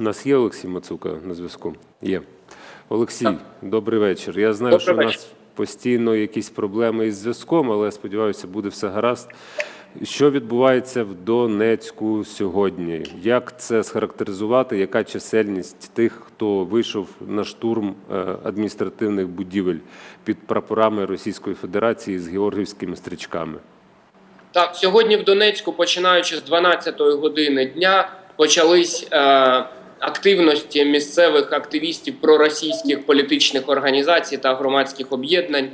У нас є Олексій Мацука на зв'язку? Є. Олексій, добрий вечір. Я знаю, Добрий що у нас постійно якісь проблеми із зв'язком, але сподіваюся, буде все гаразд. Що відбувається в Донецьку сьогодні? Як це схарактеризувати? Яка чисельність тих, хто вийшов на штурм е, адміністративних будівель під прапорами Російської Федерації з георгіївськими стрічками? Так, сьогодні в Донецьку, починаючи з 12-ї години дня, почались е, активності місцевих активістів проросійських політичних організацій та громадських об'єднань.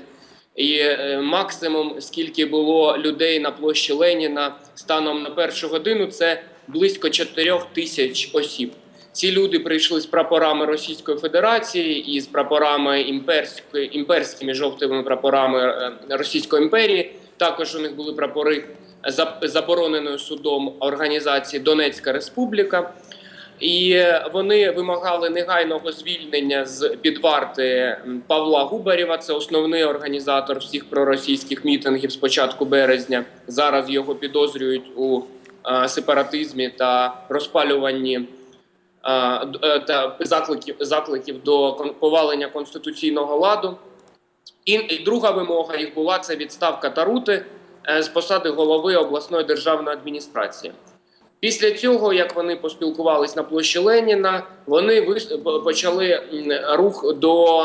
І е, максимум, скільки було людей на площі Леніна станом на першу годину, це близько 4 тисяч осіб. Ці люди прийшли з прапорами Російської Федерації і з прапорами імперської імперськими жовтими прапорами е, Російської імперії. Також у них були прапори за- забороненої судом організації Донецька Республіка. І вони вимагали негайного звільнення з під варти Павла Губарєва. Це основний організатор всіх проросійських мітингів з початку березня. Зараз його підозрюють у е, сепаратизмі та розпалюванні е, е, та закликів закликів до повалення конституційного ладу. І, і друга вимога їх була це відставка Тарути е, з посади голови обласної державної адміністрації. Після цього, як вони поспілкувались на площі Леніна, вони почали рух до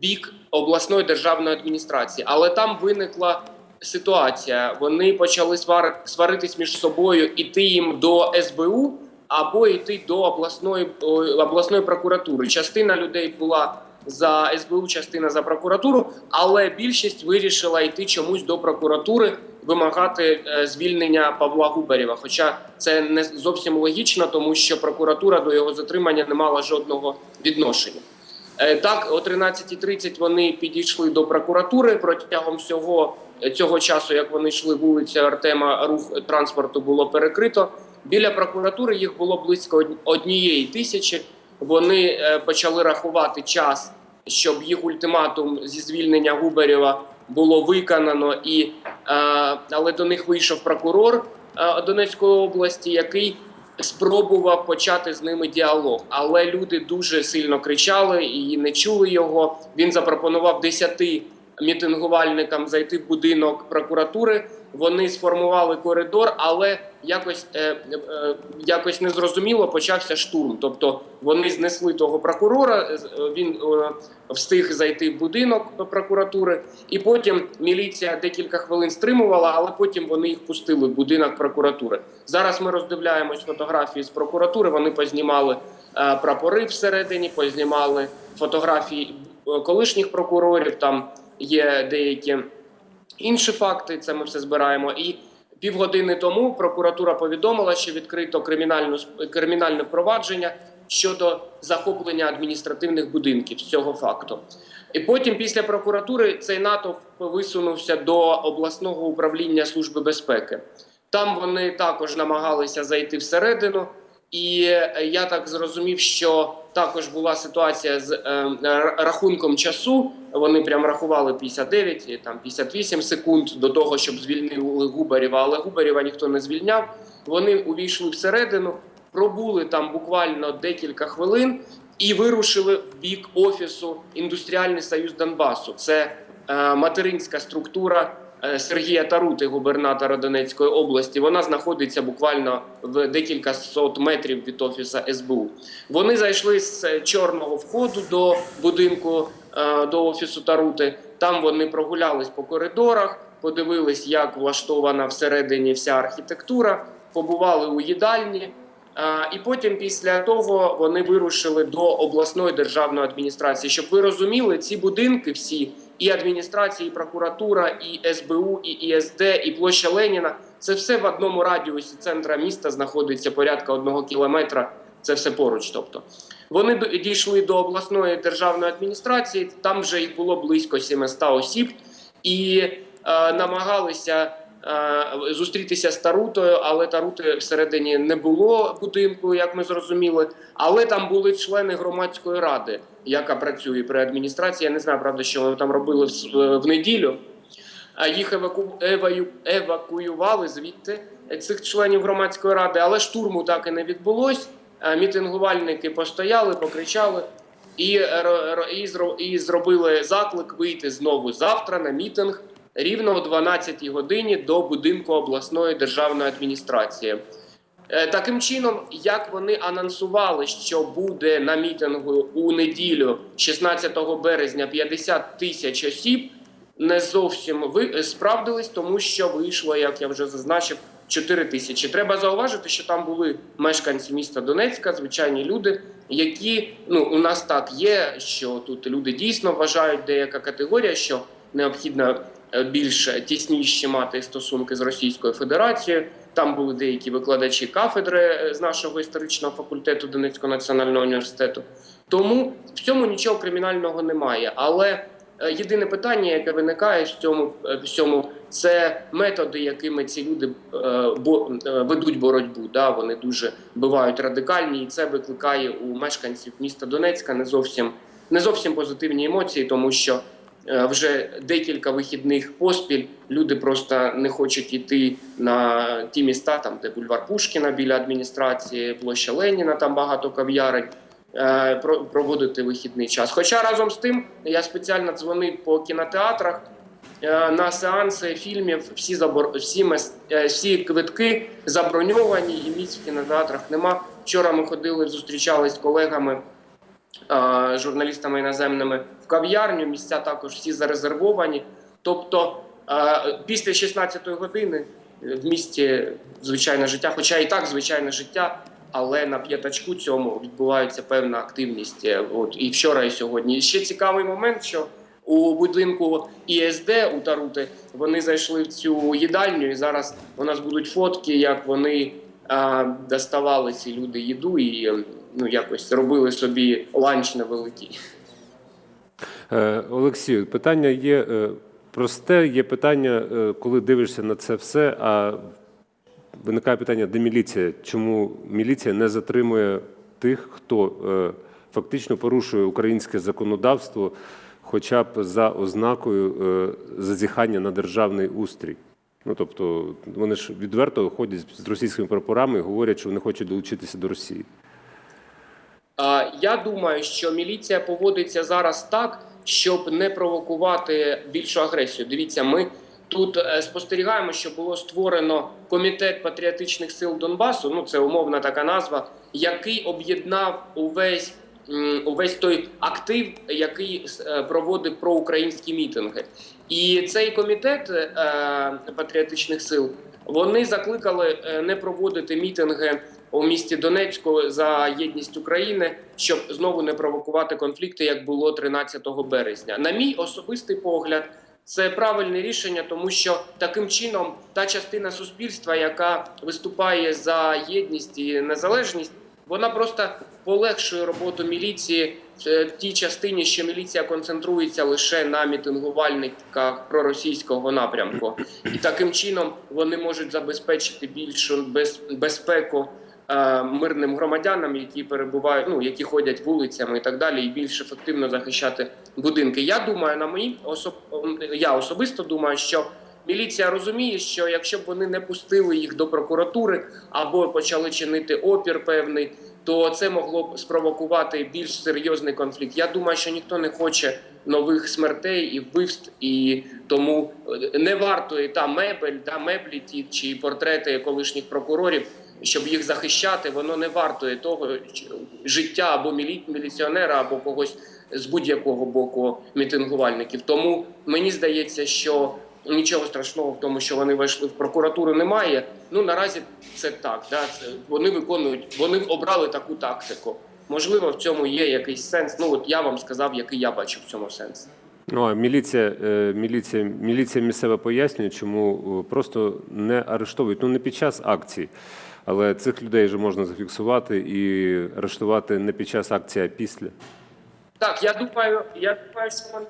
бік обласної державної адміністрації. Але там виникла ситуація. Вони почали свар... сваритись між собою, іти їм до СБУ або йти до обласної обласної прокуратури. Частина людей була за СБУ, частина за прокуратуру, але більшість вирішила йти чомусь до прокуратури, вимагати е, звільнення Павла Губарєва. Хоча це не зовсім логічно, тому що прокуратура до його затримання не мала жодного відношення. Е, Так, о 13.30 вони підійшли до прокуратури протягом всього е, цього часу, як вони йшли вулиця Артема, рух транспорту було перекрито. Біля прокуратури їх було близько однієї тисячі. Вони е, почали рахувати час, щоб їх ультиматум зі звільнення Губерєва було виконано, і е, але до них вийшов прокурор е, Донецької області, який спробував почати з ними діалог. Але люди дуже сильно кричали і не чули його. Він запропонував 10 мітингувальникам зайти в будинок прокуратури. Вони сформували коридор, але якось е, е, якось незрозуміло почався штурм. Тобто вони знесли того прокурора. е, Він встиг зайти в будинок прокуратури, і потім міліція декілька хвилин стримувала, але потім вони їх пустили в будинок прокуратури. Зараз ми роздивляємось фотографії з прокуратури. Вони познімали прапори всередині, познімали фотографії колишніх прокурорів. Там є деякі інші факти. Це ми все збираємо. І півгодини тому прокуратура повідомила, що відкрито кримінальну кримінальне провадження щодо захоплення адміністративних будинків з цього факту. І потім, після прокуратури, цей натовп висунувся до обласного управління служби безпеки. Там вони також намагалися зайти всередину. І е, я так зрозумів, що також була ситуація з е, рахунком часу. Вони прям рахували 59, і там 58 секунд до того, щоб звільнили Губарєва, але Губарєва ніхто не звільняв. Вони увійшли всередину, пробули там буквально декілька хвилин і вирушили в бік офісу Індустріальний союз Донбасу. Це е, материнська структура Сергія Тарути, губернатора Донецької області. Вона знаходиться буквально в декілька сот метрів від офіса СБУ. Вони зайшли з е, чорного входу до будинку е, до офісу Тарути. Там вони прогулялись по коридорах, подивились, як влаштована всередині вся архітектура, побували у їдальні. І потім, після того, вони вирушили до обласної державної адміністрації. Щоб ви розуміли, ці будинки всі і адміністрація, і прокуратура, і СБУ, і ІСД, і площа Леніна це все в одному радіусі центра міста знаходиться порядка одного кілометра. Це все поруч. Тобто вони дійшли до обласної державної адміністрації. Там вже їх було близько 700 осіб, і е, намагалися зустрітися з Тарутою, але Тарути всередині не було будинку, як ми зрозуміли. Але там були члени громадської ради, яка працює при адміністрації. Я не знаю, правда, що вони там робили в, неділю. А Їх еваку... еваю... евакуювали звідти е, цих членів громадської ради, але штурму так і не відбулось. е, мітингувальники постояли, покричали і, е, і, і зробили заклик вийти знову завтра на мітинг рівно о 12 годині до будинку обласної державної адміністрації. Е, Таким чином, як вони анонсували, що буде на мітингу у неділю, 16 березня, 50 тисяч осіб, не зовсім ви справдились, тому що вийшло, як я вже зазначив, 4 тисячі. Треба зауважити, що там були мешканці міста Донецька, звичайні люди, які ну у нас так є, що тут люди дійсно вважають деяка категорія, що необхідно е, більш тісніші мати стосунки з Російською Федерацією. Там були деякі викладачі кафедри е, з нашого історичного факультету Донецького національного університету. Тому в цьому нічого кримінального немає. Але е, єдине питання, яке виникає в цьому е, всьому, це методи, якими ці люди е, бо, е, ведуть боротьбу. Да, вони дуже бувають радикальні, і це викликає у мешканців міста Донецька не зовсім не зовсім позитивні емоції, тому що е, вже декілька вихідних поспіль люди просто не хочуть йти на ті міста, там де бульвар Пушкіна біля адміністрації, площа Леніна, там багато кав'ярень. е, Проводити вихідний час. Хоча разом з тим я спеціально дзвонив по кінотеатрах е, на сеанси фільмів. Всі забор... всі, мес... е, всі квитки заброньовані, і місць в кінотеатрах нема. Вчора ми ходили, зустрічались з колегами е, журналістами іноземними в кав'ярню. Місця також всі зарезервовані. Тобто е, після 16-ї години в місті звичайне життя, хоча і так звичайне життя, але на п'ятачку цьому відбувається певна активність. е, От і вчора, і сьогодні. І ще цікавий момент, що у будинку ІСД у Тарути вони зайшли в цю їдальню, і зараз у нас будуть фотки, як вони а, доставали ці люди їду і ну якось робили собі ланч невеликий. Е, Олексію, питання є е, просте. Є питання, е, коли дивишся на це все. А виникає питання, де міліція? Чому міліція не затримує тих, хто фактично порушує українське законодавство, хоча б за ознакою зазіхання на державний устрій? Ну тобто вони ж відверто ходять з російськими прапорами і говорять, що вони хочуть долучитися до Росії. Я думаю, що міліція поводиться зараз так, щоб не провокувати більшу агресію. Дивіться, ми тут е, спостерігаємо, що було створено комітет патріотичних сил Донбасу. Ну це умовна така назва, який об'єднав увесь. Увесь той актив, який е, проводив проукраїнські мітинги, і цей комітет е, патріотичних сил вони закликали е, не проводити мітинги у місті Донецьку за єдність України, щоб знову не провокувати конфлікти, як було 13 березня. На мій особистий погляд, це правильне рішення, тому що таким чином та частина суспільства, яка виступає за єдність і незалежність, вона просто полегшує роботу міліції в е, тій частині, що міліція концентрується лише на мітингувальниках проросійського напрямку, і таким чином вони можуть забезпечити більшу без, безпеку е, мирним громадянам, які перебувають, ну які ходять вулицями і так далі, і більш ефективно захищати будинки. Я думаю, на мої особ... я особисто думаю, що міліція розуміє, що якщо б вони не пустили їх до прокуратури або почали чинити опір певний. То це могло б спровокувати більш серйозний конфлікт. Я думаю, що ніхто не хоче нових смертей і вбивств, і тому е, не варто і та мебель, та меблі ті чи портрети колишніх прокурорів, щоб їх захищати, воно не вартує того життя або мілі- міліціонера, або когось з будь-якого боку мітингувальників. Тому мені здається, що нічого страшного в тому, що вони вийшли в прокуратуру, немає. Ну наразі це так. Да? Це вони виконують, вони обрали таку тактику. Можливо, в цьому є якийсь сенс. Ну от я вам сказав, який я бачу в цьому сенс. Ну, а міліція, е, міліція, міліція місцева пояснює, чому е, просто не арештовують. Ну, не під час акцій, але цих людей вже можна зафіксувати і арештувати не під час акції, а після. Так, я думаю, я думаю, що вони,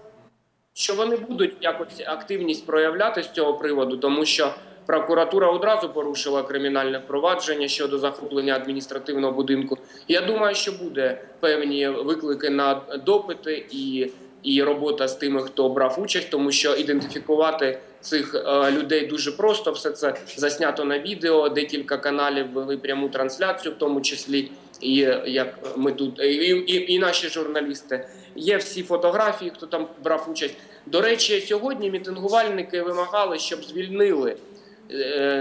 що вони будуть якось активність проявляти з цього приводу, тому що прокуратура одразу порушила кримінальне впровадження щодо захоплення адміністративного будинку. Я думаю, що буде певні виклики на допити і, і робота з тими, хто брав участь, тому що ідентифікувати цих е, людей дуже просто. Все це заснято на відео. Декілька каналів вели пряму трансляцію, в тому числі і як ми тут, і, і, і наші журналісти. Є всі фотографії, хто там брав участь. До речі, сьогодні мітингувальники вимагали, щоб звільнили е,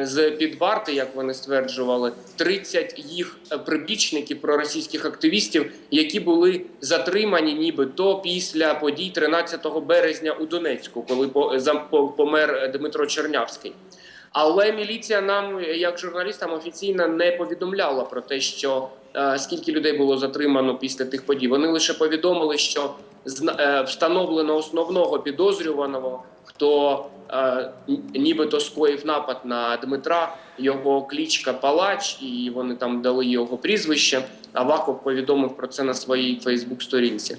з під варти, як вони стверджували, 30 їх е, прибічників проросійських активістів, які були затримані нібито після подій 13 березня у Донецьку, коли по- помер Дмитро Чернявський. Але міліція нам, як журналістам, офіційно не повідомляла про те, що е, скільки людей було затримано після тих подій. Вони лише повідомили, що е, встановлено основного підозрюваного, хто е, нібито скоїв напад на Дмитра, його клічка Палач, і вони там дали його прізвище. Аваков повідомив про це на своїй Фейсбук-сторінці.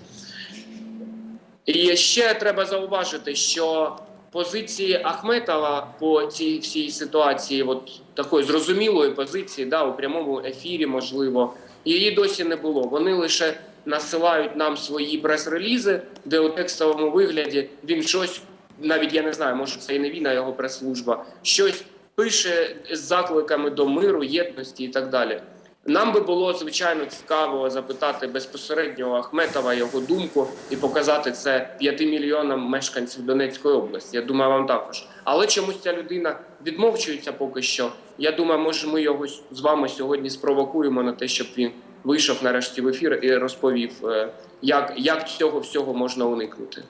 І ще треба зауважити, що позиції Ахметова по цій всій ситуації, от такої зрозумілої позиції, да, у прямому ефірі, можливо, її досі не було. Вони лише насилають нам свої прес-релізи, де у текстовому вигляді він щось, навіть я не знаю, може це і не він, а його прес-служба, щось пише з закликами до миру, єдності і так далі. Нам би було звичайно цікаво запитати безпосередньо Ахметова його думку і показати це п'яти мільйонам мешканців Донецької області. Я думаю, вам також. Але чомусь ця людина відмовчується поки що. Я думаю, може, ми його з вами сьогодні спровокуємо на те, щоб він вийшов нарешті в ефір і розповів, е, як, як цього всього можна уникнути.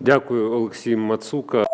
Дякую, Олексій Мацука.